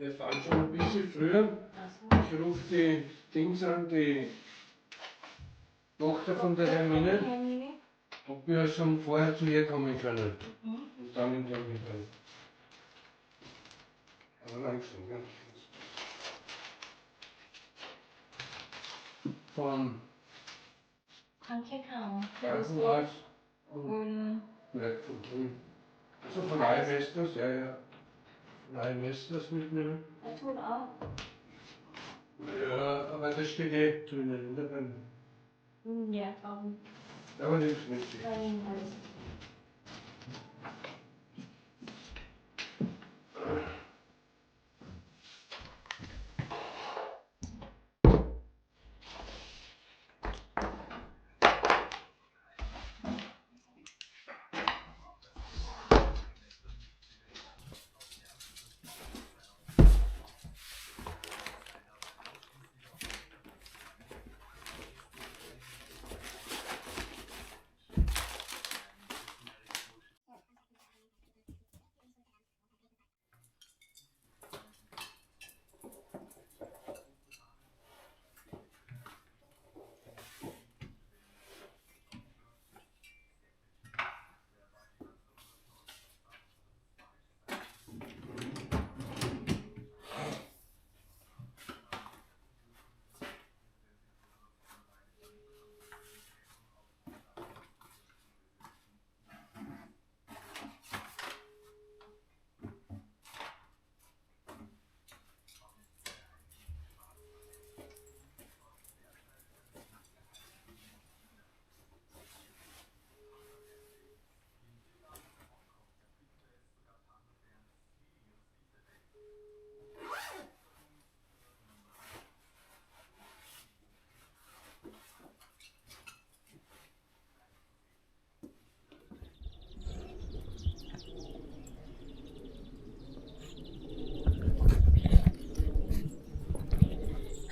Wir fahren schon ein bisschen früher. Ich rufe die Dings an, die Tochter von der Hermine, ob wir schon vorher zu ihr kommen können. Und dann in den Mittag. Aber langsam, ganz langsam. Von Krankenhaus und. Nein, Von drin. Also von Almesters, ja, ja. Von Eimesters mitnehmen. แล้วทูลออก Ja, aber das steht eh drinnen in der Brenn. อืมอย่าเอา Aber nichts mit ไป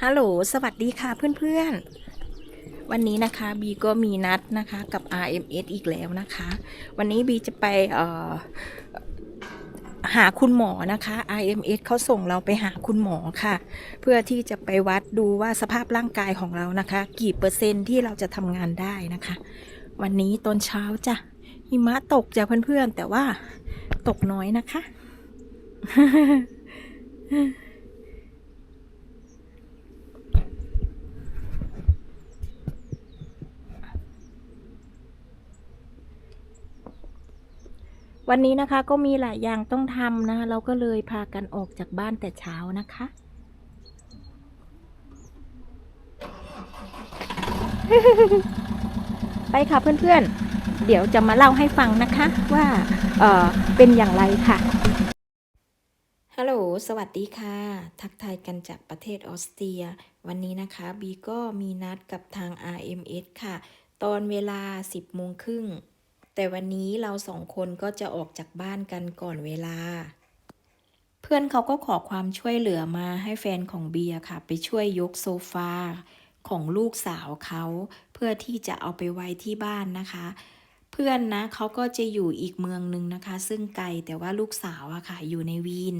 ฮัลโหล สวัสดีค่ะเพื่อนๆ วันนี้นะคะบีก็มีนัดนะคะกับ RMS อีกแล้วนะคะ วันนี้บีจะไปหาคุณหมอนะคะ RMS เขาส่งเราไปหาคุณหมอค่ะ เพื่อที่จะไปวัดดูว่าสภาพร่างกายของเรานะคะ กี่เปอร์เซ็นต์ที่เราจะทำงานได้นะคะ วันนี้ตอนเช้าจ้ะหิมะตกจ้ะเพื่อนๆ แต่ว่าตกน้อยนะคะ วันนี้นะคะก็มีหลายอย่างต้องทำนะคะเราก็เลยพากันออกจากบ้านแต่เช้านะคะไปค่ะเพื่อนๆ เดี๋ยวจะมาเล่าให้ฟังนะคะว่าเออเป็นอย่างไรค่ะ ฮัลโหล สวัสดีค่ะ ทักทายกันจากประเทศออสเตรีย วันนี้นะคะบีก็มีนัดกับทาง RMS ค่ะ ตอนเวลา 10โมงครึ่ง แต่วันนี้เราสองคนก็จะออกจากบ้านกันก่อนเวลา เพื่อนเขาก็ขอความช่วยเหลือมาให้แฟนของเบียร์ค่ะ ไปช่วยยกโซฟาของลูกสาวเขา เพื่อที่จะเอาไปไว้ที่บ้านนะคะ เพื่อนนะเขาก็จะอยู่อีกเมืองหนึ่งนะคะ ซึ่งไกลแต่ว่าลูกสาวอะค่ะ อยู่ในวีน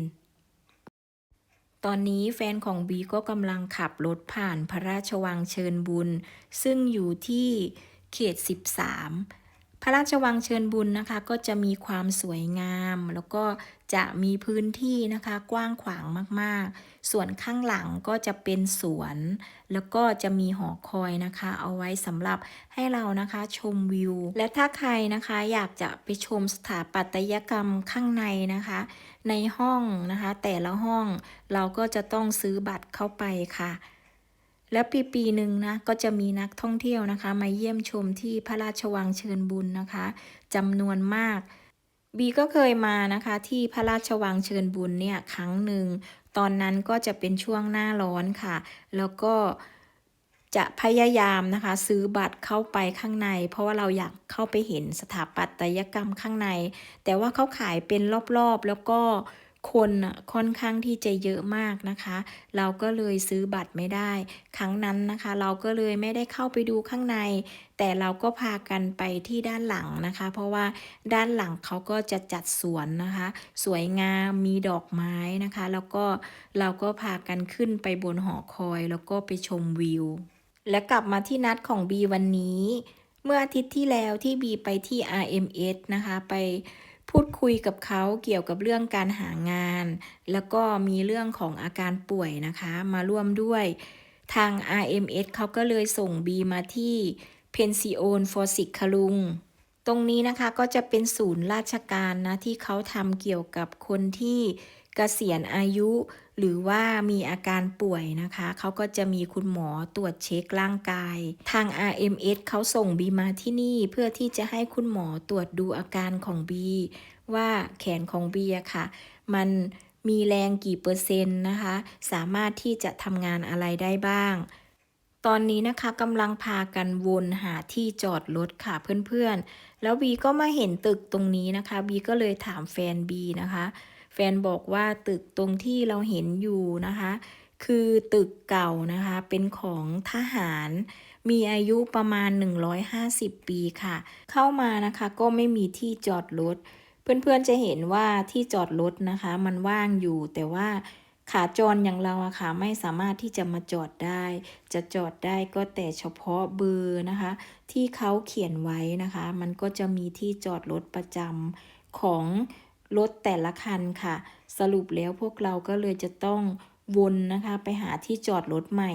ตอนนี้แฟนของบีก็กำลังขับรถผ่านพระราชวังเชิญบุญ ซึ่งอยู่ที่เขต 13 พระราชวังเชิญบุญนะคะ ก็จะมีความสวยงาม แล้วก็จะมีพื้นที่นะคะ กว้างขวางมากๆ ส่วนข้างหลังก็จะเป็นสวน แล้วก็จะมีหอคอยนะคะ เอาไว้สำหรับให้เรานะคะชมวิว และถ้าใครนะคะอยากจะไปชมสถาปัตยกรรมข้างในนะคะ ในห้องนะคะ แต่ละห้องเราก็จะต้องซื้อบัตรเข้าไปค่ะ แล้วปีปีหนึ่งนะก็จะมีนักท่องเที่ยวนะคะ มาเยี่ยมชมที่พระราชวังเชิญบุญนะคะจำนวนมาก บีก็เคยมานะคะที่พระราชวังเชิญบุญเนี่ยครั้งหนึ่ง ตอนนั้นก็จะเป็นช่วงหน้าร้อนค่ะ แล้วก็จะพยายามนะคะ ซื้อบัตรเข้าไปข้างใน เพราะว่าเราอยากเข้าไปเห็นสถาปัตยกรรมข้างใน แต่ว่าเขาขายเป็นรอบๆแล้วก็ คนน่ะค่อนข้างที่จะเยอะมากนะคะ เราก็เลยซื้อบัตรไม่ได้ ครั้งนั้นนะคะ เราก็เลยไม่ได้เข้าไปดูข้างใน แต่เราก็พากันไปที่ด้านหลังนะคะ เพราะว่าด้านหลังเขาก็จะจัดสวนนะคะ สวยงามมีดอกไม้นะคะ แล้วก็เราก็พากันขึ้นไปบนหอคอย แล้วก็ไปชมวิว และกลับมาที่นัดของบีวันนี้ เมื่ออาทิตย์ที่แล้วที่บีไปที่ RMS นะคะไป พูดคุยกับเขาเกี่ยวกับเรื่องการหางาน แล้วก็มีเรื่องของอาการป่วยนะคะ มาร่วมด้วยทาง RMS เขาก็เลยส่งบีมาที่ Pension for Sick คลุง ตรงนี้นะคะก็จะเป็นศูนย์ราชการนะ ที่เขาทำเกี่ยวกับคนที่ เกษียณอายุ หรือว่ามีอาการป่วยนะคะ เขาก็จะมีคุณหมอตรวจเช็คร่างกาย ทาง RMS เขาส่งบีมาที่นี่เพื่อที่จะให้คุณหมอตรวจดูอาการของบีว่าแขนของบีอะค่ะ มันมีแรงกี่เปอร์เซ็นต์นะคะ สามารถที่จะทำงานอะไรได้บ้างตอนนี้นะคะกำลังพากันวนหาที่จอดรถค่ะเพื่อนๆ แล้วบีก็มาเห็นตึกตรงนี้นะคะบีก็เลยถามแฟนบีนะคะ ฟนบอกว่าตึกตรงที่เราเห็นอยู่นะคะ คือตึกเก่านะคะ เป็นของทหาร มีอายุประมาณ 150 ปีค่ะ เข้ามานะคะก็ไม่มีที่จอดรถ เพื่อนๆจะเห็นว่าที่จอดรถนะคะ มันว่างอยู่แต่ว่าขาจรอย่างเราอะค่ะไม่สามารถที่จะมาจอดได้ จะจอดได้ก็แต่เฉพาะเบอร์นะคะ ที่เขาเขียนไว้นะคะ มันก็จะมีที่จอดรถประจำของ รถแต่ละคันค่ะ สรุปแล้วพวกเราก็เลยจะต้องวนนะคะไปหาที่จอดรถใหม่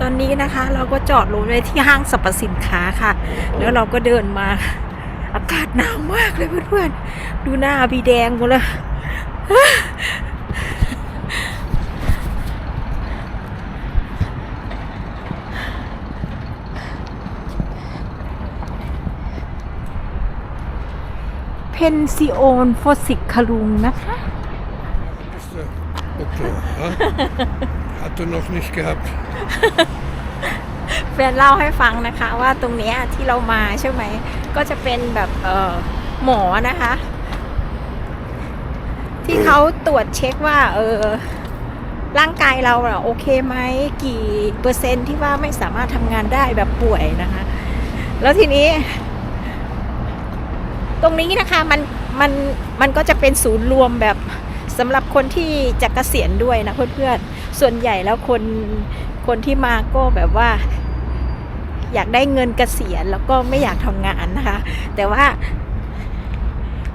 ตอนนี้นะคะเราก็จอดรถไว้ที่ห้างสรรพสินค้าค่ะ แล้วเราก็เดินมา อากาศหนาวมากเลยเพื่อนๆ ดูหน้าบีแดงหมดเลย เพ นซิโอนฟอสิกคลุงนะคะ Ist der Doktor. Ja? Hat er noch nicht gehabt. แฟนเล่าให้ฟังนะคะว่าตรงเนี้ยที่เรามาใช่ไหม ก็จะเป็นแบบเออหมอนะคะ ที่เขาตรวจเช็คว่า เออร่างกายเราอะโอเคไหมกี่เปอร์เซ็นต์ที่ว่าไม่สามารถทำงานได้แบบป่วยนะคะ แล้วทีนี้ ตรงนี้นะคะมันมันมันก็จะเป็นศูนย์รวมแบบสำหรับคนที่จะเกษียณด้วยนะเพื่อนๆ ส่วนใหญ่แล้วคนคนที่มาก็แบบว่า อยากได้เงินเกษียณแล้วก็ไม่อยากทำงานนะคะ แต่ว่า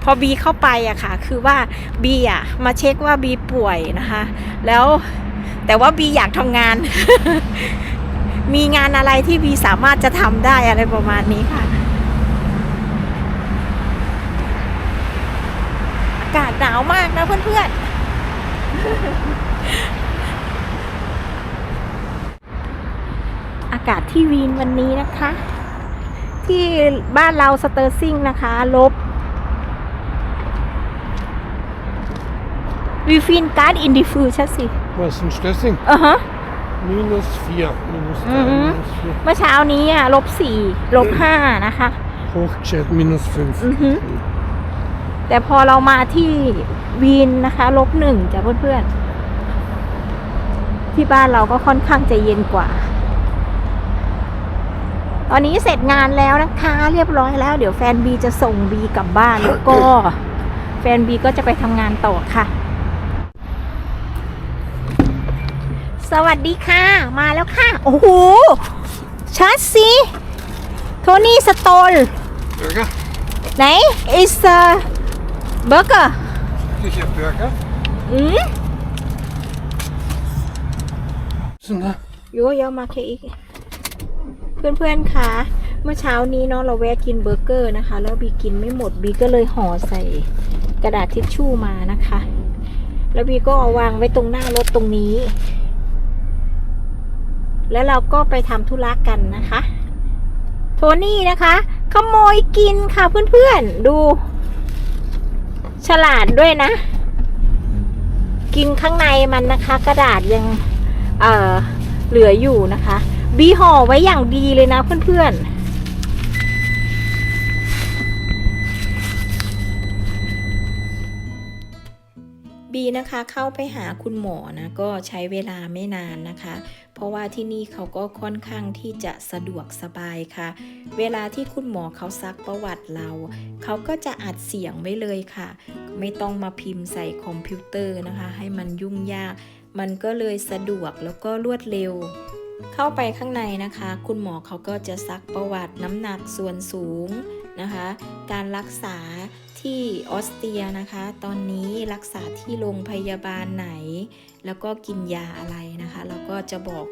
พอบีเข้าไปอะค่ะ คือว่าบีอะมาเช็คว่าบีป่วยนะคะ แล้วแต่ว่าบีอยากทำงาน มีงานอะไรที่บีสามารถจะทำได้อะไรประมาณนี้ค่ะ อากาศหนาวมากนะเพื่อนๆ อากาศที่วีนวันนี้นะคะ ที่บ้านเราสเตอร์ซิงนะคะ ลบวีฟินการ์ดอินดิฟูใช่สิ Was in Stössing? อ่าฮะ Minus 4. Minus 3, Mhm. minus 4. เมื่อเช้านี้อะลบสี่ลบห้านะคะ Hochchat minus 5. อือฮึ แต่พอเรามาที่วีนนะคะลบหนึ่งจ้ะเพื่อนๆ ที่บ้านเราก็ค่อนข้างจะเย็นกว่า ตอนนี้เสร็จงานแล้วนะคะ เรียบร้อยแล้ว เดี๋ยวแฟนบีจะส่งบีกลับบ้านแล้วก็ แฟนบีก็จะไปทำงานต่อค่ะ สวัสดีค่ะ มาแล้วค่ะ โอ้โหชาร์จซีโทนี่สโตล Burger? ไหน is a burger Sicher Burger? อืม So, na, โยโยมาเคอีก เพื่อนๆคะเมื่อเช้านี้เนาะเราแวะกินเบอร์เกอร์นะคะ แล้วบีกินไม่หมดบีก็เลยห่อใส่กระดาษทิชชู่มานะคะ แล้วบีก็เอาวางไว้ตรงหน้ารถตรงนี้ แล้วเราก็ไปทำธุระกันนะคะ โทนี่นะคะ ขโมยกินค่ะเพื่อนๆ ดู ฉลาดด้วยนะ กินข้างในมันนะคะ กระดาษยังเอ่อเหลืออยู่นะคะ บีห่อไว้อย่างดีเลยนะเพื่อนๆบีนะคะเข้าไปหาคุณหมอนะก็ใช้เวลาไม่นานนะคะ เพราะว่าที่นี่เขาก็ค่อนข้างที่จะสะดวกสบายค่ะ เวลาที่คุณหมอเขาซักประวัติเรา เขาก็จะอัดเสียงไว้เลยค่ะ ไม่ต้องมาพิมพ์ใส่คอมพิวเตอร์นะคะ ให้มันยุ่งยาก มันก็เลยสะดวกแล้วก็รวดเร็วเข้าไปข้างในนะคะ คุณหมอเขาก็จะซักประวัติน้ำหนักส่วนสูงนะคะ การรักษา ที่ออสเตรียนะคะ ตอนนี้รักษาที่โรงพยาบาลไหน แล้วก็กินยาอะไรนะคะ แล้วก็จะบอก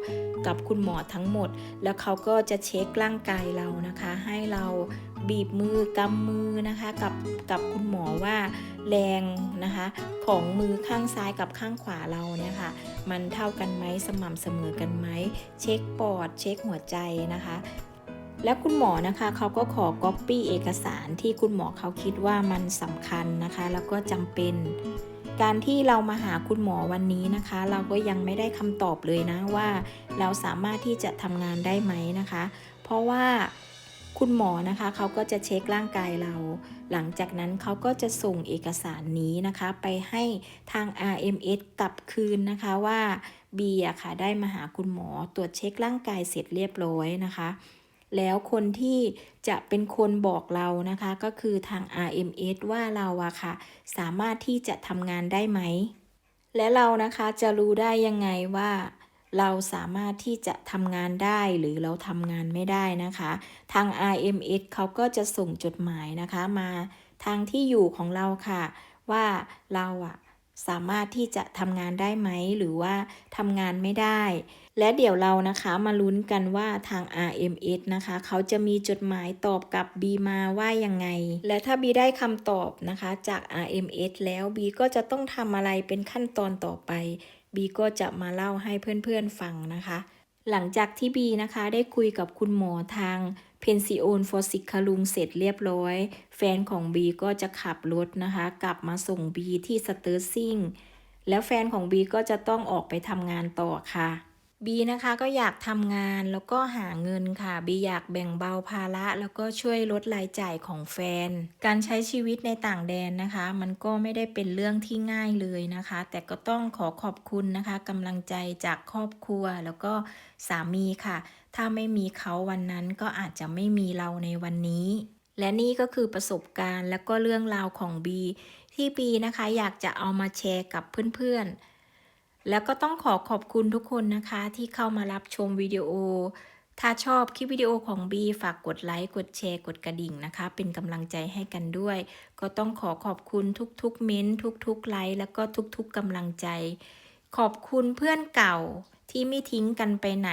กับคุณหมอทั้งหมด แล้วเขาก็จะเช็คร่างกายเรานะคะ ให้เราบีบมือกำมือนะคะกับกับคุณหมอว่าแรงนะคะ ของมือข้างซ้ายกับข้างขวาเราเนี่ยค่ะ มันเท่ากันไหมสม่ำเสมอกันไหม เช็คปอด เช็คหัวใจนะคะ และคุณหมอนะคะเขาก็ขอก๊อปปี้เอกสารที่คุณหมอเขาคิดว่ามันสำคัญนะคะ แล้วก็จำเป็น การที่เรามาหาคุณหมอวันนี้นะคะ เราก็ยังไม่ได้คำตอบเลยนะว่า เราสามารถที่จะทำงานได้ไหมนะคะ เพราะว่าคุณหมอนะคะเขาก็จะเช็คร่างกายเรา หลังจากนั้นเขาก็จะส่งเอกสารนี้นะคะ ไปให้ทาง RMS กลับคืนนะคะว่าบีอะค่ะได้มาหาคุณหมอตรวจเช็คร่างกายเสร็จเรียบร้อยนะคะ แล้วคนที่จะเป็นคนบอกเรานะคะ ก็คือทาง RMS ว่าเราอะค่ะ สามารถที่จะทำงานได้ไหม และเรานะคะจะรู้ได้ยังไงว่าเราสามารถที่จะทำงานได้หรือเราทำงานไม่ได้นะคะ ทาง RMS เขาก็จะส่งจดหมายนะคะมาทางที่อยู่ของเราค่ะ ว่าเราอะ สามารถที่จะทำงานได้ไหมหรือว่าทำงานไม่ได้ และเดี๋ยวเรานะคะมาลุ้นกันว่าทาง RMS นะคะ เขาจะมีจดหมายตอบกลับ B มาว่ายังไง และถ้า B ได้คำตอบนะคะจาก RMS แล้ว B ก็จะต้องทำอะไรเป็นขั้นตอนต่อไป B ก็จะมาเล่าให้เพื่อนๆฟังนะคะ หลังจากที่ B นะคะได้คุยกับคุณหมอทาง เพนซิโอนฟอสิคาลุงเสร็จเรียบร้อย แฟนของ B ก็จะขับรถนะคะ กลับมาส่ง B ที่สเตอร์ซิงแล้วแฟนของ B ก็จะต้องออกไปทำงานต่อค่ะบีนะคะก็อยากทำงานแล้วก็หาเงินค่ะบีอยากแบ่งเบาภาระแล้วก็ช่วยลดรายจ่ายของแฟน การใช้ชีวิตในต่างแดนนะคะ มันก็ไม่ได้เป็นเรื่องที่ง่ายเลยนะคะ แต่ก็ต้องขอขอบคุณนะคะกำลังใจจากครอบครัวแล้วก็สามีค่ะ ถ้าไม่มีเขาวันนั้นก็อาจจะไม่มีเราในวันนี้ และนี่ก็คือประสบการณ์แล้วก็เรื่องราวของบีที่บีนะคะ อยากจะเอามาแชร์กับเพื่อนๆ แล้วก็ต้องขอขอบคุณทุกคนนะคะ ที่เข้ามารับชมวิดีโอ ถ้าชอบคลิปวิดีโอของบีฝากกดไลค์กดแชร์กดกระดิ่งนะคะ เป็นกำลังใจให้กันด้วย ก็ต้องขอขอบคุณทุกๆเม้นท์ทุกๆไลค์แล้วก็ทุกๆกำลังใจ ขอบคุณเพื่อนเก่า ที่ไม่ทิ้งกันไปไหน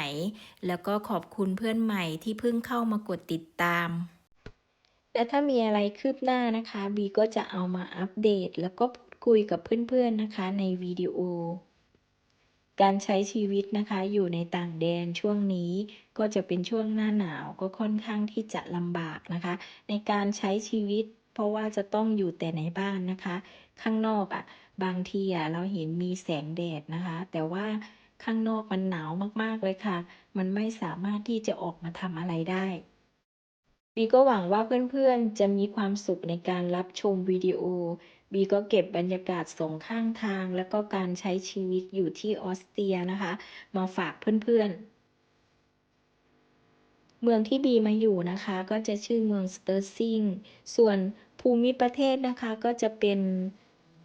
แล้วก็ขอบคุณเพื่อนใหม่ที่เพิ่งเข้ามากดติดตาม และถ้ามีอะไรคืบหน้านะคะบีก็จะเอามาอัปเดต แล้วก็พูดคุยกับเพื่อนๆนะคะในวิดีโอ การใช้ชีวิตนะคะอยู่ในต่างแดนช่วงนี้ก็จะเป็นช่วงหน้าหนาวก็ค่อนข้างที่จะลำบากนะคะ ในการใช้ชีวิต เพราะว่าจะต้องอยู่แต่ในบ้านนะคะ ข้างนอกอะ่ะบางทีอะเราเห็นมีแสงแดดนะคะ แต่ว่า ข้างนอกมันหนาวมากๆเลยค่ะ มันไม่สามารถที่จะออกมาทำอะไรได้บีก็หวังว่าเพื่อนๆ จะมีความสุขในการรับชมวิดีโอ บีก็เก็บบรรยากาศสองข้างทาง แล้วก็การใช้ชีวิตอยู่ที่ออสเตรียนะคะ มาฝากเพื่อนๆ เมืองที่บีมาอยู่นะคะ ก็จะชื่อเมืองสเตอร์ซิง ส่วนภูมิประเทศนะคะก็จะเป็น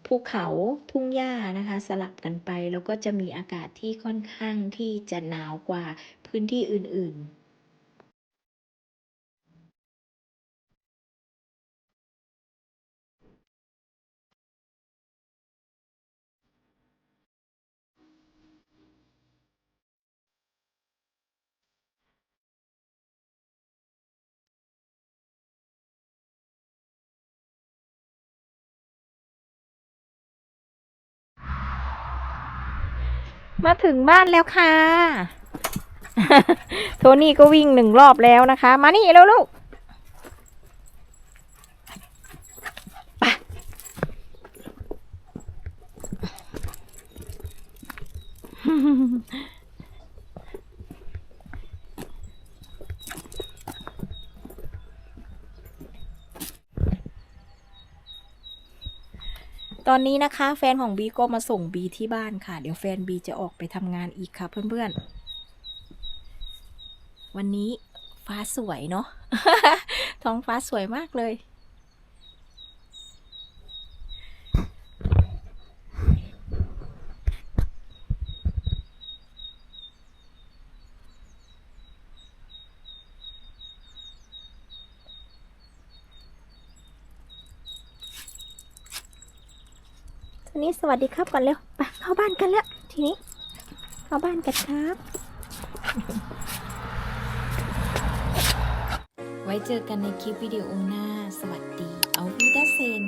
ภูเขาทุ่งหญ้านะคะ สลับกันไป แล้วก็จะมีอากาศที่ค่อนข้างที่จะหนาวกว่าพื้นที่อื่น ๆ มาถึงบ้านแล้วค่ะ โทนี่ก็วิ่งหนึ่งรอบแล้วนะคะ มานี่แล้วลูกไป ตอนนี้นะคะ แฟนของบีก็มาส่งบีที่บ้านค่ะ เดี๋ยวแฟนบีจะออกไปทำงานอีกค่ะ เพื่อนๆ วันนี้ฟ้าสวยเนาะท้องฟ้าสวยมากเลย นี้สวัสดีครับก่อนเร็วไปเข้าบ้านกันแล้วทีนี้ เข้าบ้านกันครับ ไว้เจอกันในคลิปวิดีโอหน้า สวัสดี เอาวิดาเซน